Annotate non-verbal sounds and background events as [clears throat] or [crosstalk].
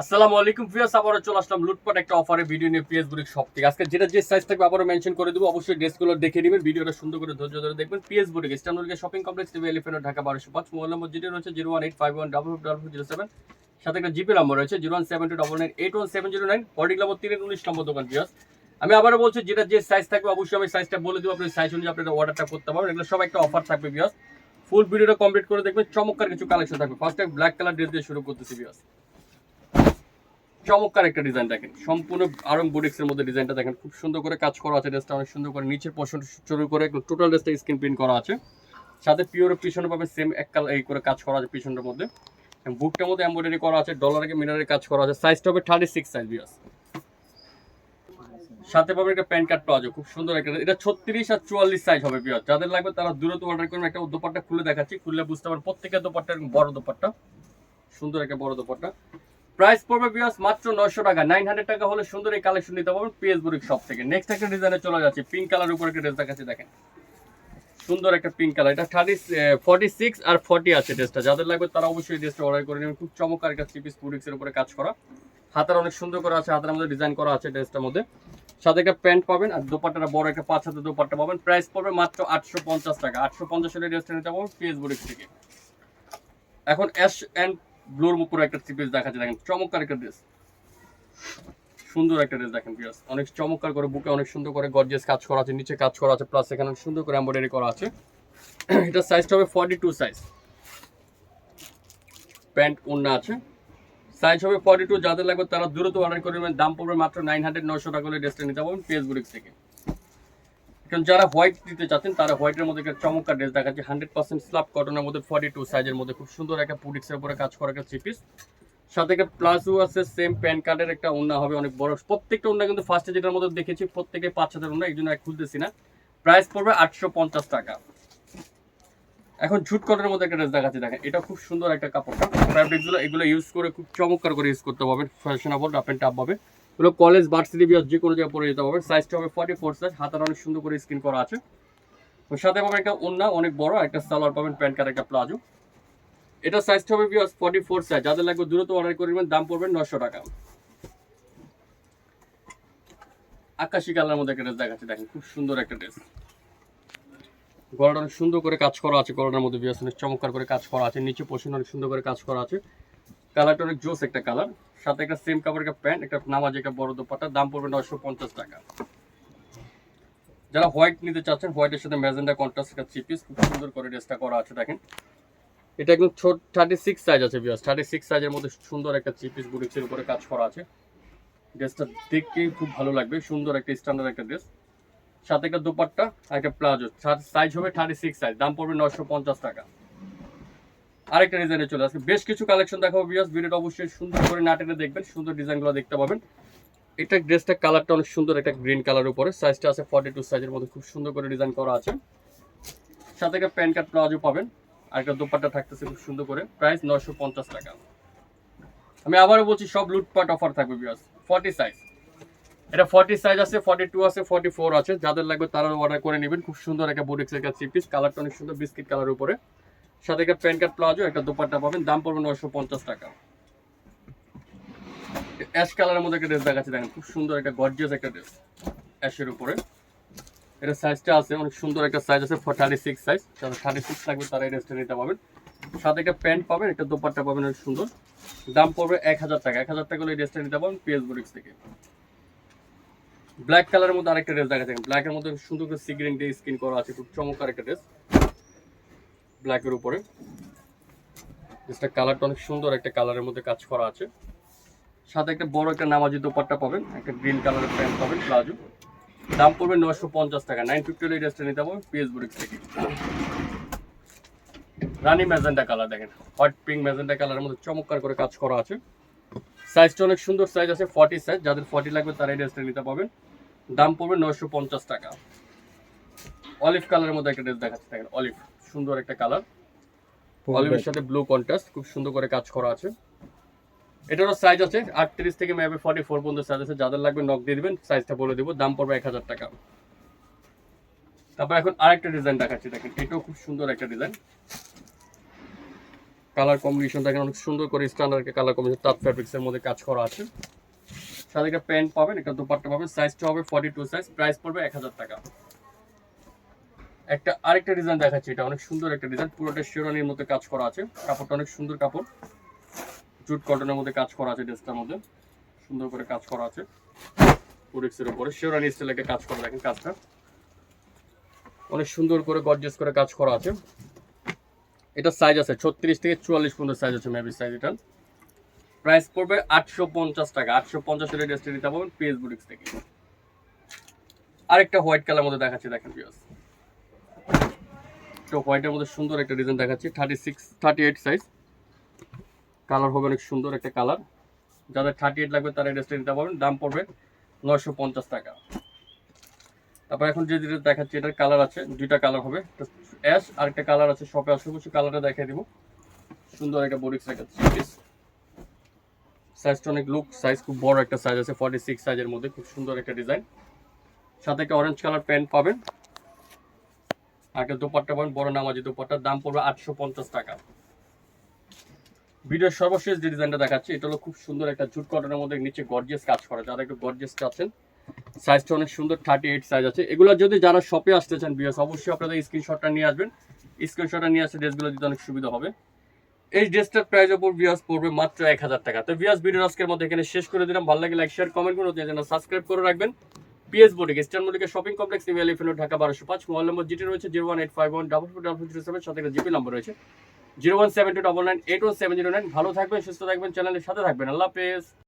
আসসালামু আলাইকুম ফিয়াস আবারও চলে আসলাম লুটপাট একটা অফারে ভিডিও নিয়ে পিএস বুড়ির সব থেকে আজকে যেটা যে সাইজ থাকবে আবারও মেনশন করে দেবো, অবশ্যই ড্রেসগুলো দেখে নেবেন, ভিডিওটা সুন্দর করে ধৈর্য ধরে দেখবেন। পিএস বুড়ি ইস্টার্নুলকে shopping complex TV elephant Dhaka বারোশো পাঁচ, মোবাইল নম্বর যেটা রয়েছে zero one eight five one double double zero seven. সাথে একটা জিপি নম্বর রয়েছে zero one seven two double nine eight one seven zero nine পর্টিক number তিন উনিশ নম্বর দোকান পিয়াস আমি আবারও বলছি, যেটা যে সাইজ থাকবে অবশ্যই আমি সাইজটা বলে দেবো আপনি সাইজ অনুযায়ী আপনি অর্ডারটা করতে পারবেন। এগুলো সব একটা অফার থাকবে বিয়াস ফুল ভিডিওটা কমপ্লিট করে দেখবেন, চমৎকার কিছু কালেকশন থাকবে। First time black colour dress দিয়ে শুরু করতেছি বিয়াস চমৎকার একটা ডিজাইন দেখেন। সম্পূর্ণ আরং বুটিক্সের মধ্যে ডিজাইনটা দেখেন। খুব সুন্দর করে কাজ করা আছে ড্রেসটা অনেক সুন্দর করে নিচের পোর্শন শুরু করে টোটাল ড্রেসটা স্ক্রিন প্রিন্ট করা আছে। সাথে পিওর পিছনে পাবে সেম এক কালার এই করে কাজ করা আছে পিছনটার মধ্যে। বুকটার মধ্যে এমব্রয়ডারি করা আছে ডলারকে মিনারের কাজ করা আছে। সাইজটা হবে থার্টি সিক্স সাইজ বিয়াস সাথে পাবে একটা প্যান্ট কার্ড প্লাজো, খুব সুন্দর একটা। এটা ছত্রিশ আর চুয়াল্লিশ সাইজ হবে বিয়াস যাদের লাগবে তারা দূরত্ব অর্ডার করবেন একটা দোপাট্টা খুলে দেখাচ্ছি। খুললে বুঝতে পারবেন প্রত্যেকের দোপাট্টা বড় দোপাট্টা। সুন্দর একটা বড় দোপাট্টা। প্রাইস পড়বে বিয়াস মাত্র নয়শো টাকা। নাইন হান্ড্রেড টাকা হলে সুন্দর এই কালেকশন নিতে পারবেন পিএস বুরিক শপ থেকে। নেক্সট একটা ডিজাইনে চলে যাচ্ছে। পিঙ্ক কালার উপর একটা ড্রেস দেখাচ্ছি, দেখেন। সুন্দর একটা পিঙ্ক কালার এটা থার্টি ফর্টি সিক্স আর ফর্টি আছে ড্রেসটা যাদের লাগবে তারা অবশ্যই ড্রেসটা অর্ডার করে নেবেন। খুব চমৎকার একটা থ্রি পিস বুরিক্সের উপরে কাজ করা। হাতার অনেক সুন্দর করে আছে। হাতের মধ্যে ডিজাইন করা আছে ড্রেসটার মধ্যে। সাথে একটা প্যান্ট পাবেন আর দোপাট্টাটা বড় একটা পাঁচ হাতে দোপাট্টা পাবেন। প্রাইস পড়বে মাত্র আটশো পঞ্চাশ টাকা। আটশো পঞ্চাশ ড্রেসটা নিতে পারবেন পিএস বুরিক্স থেকে। এখন অ্যাশ অ্যান্ড ব্লুর উপরে একটা থ্রি পিস দেখাচ্ছে, দেখেন, চমৎকার একটা ড্রেস সুন্দর একটা ড্রেস দেখেন পিয়াস অনেক চমৎকার করে বুকে অনেক সুন্দর করে গর্জিয়াস কাজ করা আছে, নিচে কাজ করা আছে প্লাস এখানে সুন্দর করে এমব্রয়ডারি করা আছে। [clears throat] এটা সাইজটা হবে ফর্টি টু সাইজ প্যান্ট ওন্না আছে। সাইজ হবে ফর্টি টু যাদের লাগবে তারা দ্রুত অর্ডার করে নেবেন। দাম পড়বে মাত্র নাইন হান্ড্রেড নশো টাকা করে ড্রেসটা নিতে পারবেন ফেসবুক থেকে। কারণ যারা হোয়াইট দিতে চাচ্ছেন তারা হোয়াইটের মধ্যে একটা চমৎকার ড্রেস দেখাচ্ছে। হান্ড্রেড পার্সেন্ট স্লাব কটনের মধ্যে ফর্টি টু সাইজের মধ্যে খুব সুন্দর একটা পুডিক্সের উপরে কাজ করা একটা থ্রি সাথে একটা প্লাজো আছে সেম প্যান কার্ডের একটা ওন্না হবে, অনেক বড়। প্রত্যেকটা ওন্না কিন্তু ফার্স্টে যেটার মধ্যে দেখেছি, প্রত্যেকে পাঁচ হাজার ওন্না এই জন্য খুলতেছি না। প্রাইস পড়বে আটশো পঞ্চাশ টাকা। এখন ঝুট কটনের মধ্যে একটা ড্রেস দেখাচ্ছি, দেখেন। এটা খুব সুন্দর একটা কাপড়। ফ্যাব্রিকগুলো এগুলো ইউজ করে খুব চমৎকার করে ইউজ করতে পারবেন। ফ্যাশনেবল রাপ অ্যান্ড টাপ হবে এগুলো কলেজ ভার্সিটি বিয়ার যে কোনো জায়গায় পরে যেতে পারবে সাইজটা হবে ফর্টি ফোর সাইজ হাতার অনেক সুন্দর করে স্ক্রিন করা আছে। তো সাথে পাবেন একটা ওন্না অনেক বড়, একটা সালোয়ার পাবেন, প্যান্ট কার্ড একটা প্লাজো। এটা সাইজটা হবে বিয়াস ফর্টি ফোর সাইজ যাদের লাগবে দ্রুত অর্ডার করবেন দাম পড়বে নশো টাকা। আকাশি কালার মধ্যে একটা ড্রেস দেখাচ্ছে, দেখেন, খুব সুন্দর একটা ড্রেস গলাটা অনেক সুন্দর করে কাজ করা আছে, গলাটার মধ্যে বিয়াস অনেক চমৎকার করে কাজ করা আছে, নিচে পোষণ অনেক সুন্দর করে কাজ করা আছে। কালারটা অনেক জোস একটা কালার সাথে একটা সেম কাপড় একটা প্যান্ট একটা নামাজ একটা বড় দোপাট্টা, দাম পড়বে নশো পঞ্চাশ টাকা। যারা হোয়াইট নিতে চাচ্ছেন হোয়াইটের সাথে ম্যাজেন্ডা কন্ট্রাস্ট একটা চিপিস খুব সুন্দর করে ড্রেসটা করা আছে, দেখেন। এটা একদম ছোট থার্টি সিক্স সাইজ আছে বিয়াস থার্টি সিক্স সাইজের মধ্যে সুন্দর একটা চিপিস পিস বুটিক্সের উপরে কাজ করা আছে। ড্রেসটা দেখতেই খুব ভালো লাগবে, সুন্দর একটা স্ট্যান্ডার্ড একটা ড্রেস সাথে একটা দোপাট্টা আর একটা প্লাজো। সাইজ হবে থার্টি সিক্স সাইজ দাম পড়বে নশো পঞ্চাশ টাকা। আরেকটা ডিজাইনে চলে আসবে। বেশ কিছু কালেকশন দেখাবো বিয়াস ভিডিওটা অবশ্যই সুন্দর করে নাটেনে দেখবেন, সুন্দর ডিজাইনগুলো দেখতে পাবেন। এটা ড্রেসটা কালারটা অনেক সুন্দর, একটা গ্রিন কালার উপরে। সাইজটা আছে ফর্টি টু সাইজের মধ্যে খুব সুন্দর করে ডিজাইন করা আছে। সাথে একটা প্যান্ট কার্ড প্লাজো পাবেন। আর একটা দোপাট্টা থাকতেছে খুব সুন্দর করে। প্রাইস নশো পঞ্চাশ টাকা। আমি আবারও বলছি, সব লুটপাট অফার থাকবে বিয়াস ফর্টি সাইজ এটা ফর্টি সাইজ আছে ফর্টি টু আছে ফর্টি ফোর আছে। যাদের লাগবে তারা অর্ডার করে নেবেন। খুব সুন্দর একটা বুটিক্সের থ্রি পিস কালারটা অনেক সুন্দর বিস্কিট কালার উপরে। সাথে একটা প্যান্ট কার্ড প্লাজো, একটা দোপাট্টা পাবেন। দাম পড়বে নশো পঞ্চাশ টাকা। অ্যাশ কালারের মধ্যে একটা ড্রেস দেখাচ্ছি, দেখেন, খুব সুন্দর একটা গর্জিয়াস একটা ড্রেস, অ্যাশের উপরে। এটা সাইজটা আছে, অনেক সুন্দর একটা সাইজ আছে থার্টি সিক্স সাইজ যাদের থার্টি সিক্স লাগবে তারা এই ড্রেসটা নিতে পাবেন সাথে একটা প্যান্ট পাবেন, একটা দোপাট্টা পাবেন, অনেক সুন্দর। দাম পড়বে এক হাজার টাকা। এক হাজার টাকা হলে এই ড্রেসটা নিতে পারবেন পিএস বুটিক্স থেকে। ব্ল্যাক কালারের মধ্যে আরেকটা ড্রেস দেখা যায় ব্ল্যাকের মধ্যে সুন্দর করে সিগ্রিং দিয়ে স্কিন করা আছে, খুব চমৎকার একটা ড্রেস। ব্ল্যাকের উপরে। ড্রেসটা কালারটা অনেক সুন্দর, একটা কালারের মধ্যে কাজ করা আছে। সাথে একটা বড় একটা নামাজি দোপাট্টা পাবেন, একটা গ্রিন কালারের প্যান্ট পাবেন, প্লাজো। দাম পড়বে নশো পঞ্চাশ টাকা নাইন ফিফটি এই ড্রেসটা নিতে পারবেন পিএস থেকে। রানি ম্যাজেন্টা কালার দেখেন হট পিঙ্ক ম্যাজেন্টা কালারের মধ্যে চমৎকার করে কাজ করা আছে। সাইজটা অনেক সুন্দর সাইজ আছে ফর্টি সাইজ যাদের ফর্টি লাগবে তারা এই ড্রেসটা নিতে পাবেন দাম পড়বে নশো পঞ্চাশ টাকা। অলিভ কালারের মধ্যে একটা ড্রেস দেখাচ্ছে, দেখেন অলিভ সুন্দর একটা কালার অলিভের সাথে ব্লু কন্ট্রাস্ট খুব সুন্দর করে কাজ করা আছে। এটারও সাইজ আছে আটত্রিশ থেকে মেবি ফর্টি ফোর পর্যন্ত সাইজ আছে। যাদের লাগবে নক দিয়ে দিবেন সাইজটা বলে দেবো। দাম পড়বে এক হাজার টাকা। তারপর এখন আরেকটা ডিজাইন দেখাচ্ছি দেখেন এটাও খুব সুন্দর একটা ডিজাইন কালার কম্বিনেশন দেখেন অনেক সুন্দর করে স্ট্যান্ডার্ড কালার কম্বিনেশন তাঁত ফ্যাব্রিক্সের মধ্যে কাজ করা আছে। সাথে একটা প্যান্ট পাবেন একটা দুপাট্টা পাবেন। সাইজটা হবে ফর্টি টু সাইজ প্রাইস পড়বে এক হাজার টাকা। একটা আরেকটা ডিজাইন দেখাচ্ছি এটা, অনেক সুন্দর একটা ডিজাইন পুরোটা শিরোনির মধ্যে কাজ করা আছে। কাপড়টা অনেক সুন্দর কাপড়। জুট কটনের মধ্যে কাজ করা আছে ড্রেসটার মধ্যে। সুন্দর করে কাজ করা আছে। পুরিক্সের উপরে শিরোনি স্টাইল একটা কাজ করা, দেখেন কাজটা। অনেক সুন্দর করে গর্জিয়াস করে কাজ করা আছে। এটা সাইজ আছে ছত্রিশ থেকে চুয়াল্লিশ পর্যন্ত সাইজ আছে মেবি সাইজ এটা প্রাইস পড়বে আটশো পঞ্চাশ টাকা। আটশো পঞ্চাশ টাকা ড্রেসটা নিতে পারবেন পিএস বুটিক্স থেকে। আরেকটা হোয়াইট কালার মধ্যে দেখাচ্ছি, দেখেন পিএস তো হোয়াইটের মধ্যে সুন্দর একটা ডিজাইন দেখাচ্ছি। Thirty six thirty eight size colour হবে অনেক সুন্দর একটা কালার যাদের থার্টি এইট লাগবে তারা এই ড্রেসটা নিতে পারবেন। দাম পড়বে নয়শো পঞ্চাশ টাকা। তারপর এখন যে যেটা দেখাচ্ছি, এটার কালার আছে। দুইটা কালার হবে। অ্যাশ আর একটা কালার আছে। শপে আসলে বসে কালারটা দেখিয়ে দিব। সুন্দর একটা বডিক্স থ্রি সাইজটা অনেক লুক সাইজ খুব বড় একটা সাইজ আছে। ফর্টি সিক্স সাইজের মধ্যে। খুব সুন্দর একটা ডিজাইন সাথে একটা অরেঞ্জ কালার প্যান্ট পাবেন। আর একটা দোপাট্টা পাবেন বড় নামাজি দোপাট্টার দাম পড়বে আটশো পঞ্চাশ টাকা। ভিডিওর সর্বশেষ যে ডিজাইনটা দেখাচ্ছি, এটা হলো খুব সুন্দর একটা জুট কটনের মধ্যে নিচে গর্জিয়াস কাজ করা। যারা একটু গর্জিয়াস চাচ্ছেন সাইজটা অনেক সুন্দর থার্টি এইট সাইজ আছে। এগুলো যদি যারা শপে আসতে চান বিয়াস অবশ্যই আপনাদের স্ক্রিনশটটা নিয়ে আসবেন। স্ক্রিনশটটা নিয়ে আসলে ড্রেসগুলো দিতে অনেক সুবিধা হবে। এই ড্রেসটার প্রাইস ওপর বিয়াস পড়বে মাত্র এক হাজার টাকা। তো বিয়াস ভিডিও আজকের মধ্যে এখানে শেষ করে দিলাম। ভালো লাগে লাইক শেয়ার কমেন্ট করুন সাবস্ক্রাইব করে রাখবেন। পিএস বোর্ডে Eastern Mallika shopping complex new Elephant Dhaka বারোশো পাঁচ। মোবাইল নম্বর যেটি রয়েছে zero one eight five one, double four double zero seven, সাথে জিপি নম্বর রয়েছে। Zero one seven two double nine eight one seven zero nine. ভালো থাকবেন, সুস্থ থাকবেন, চ্যানেলের সাথে থাকবেন। আল্লাহ হাফেজ।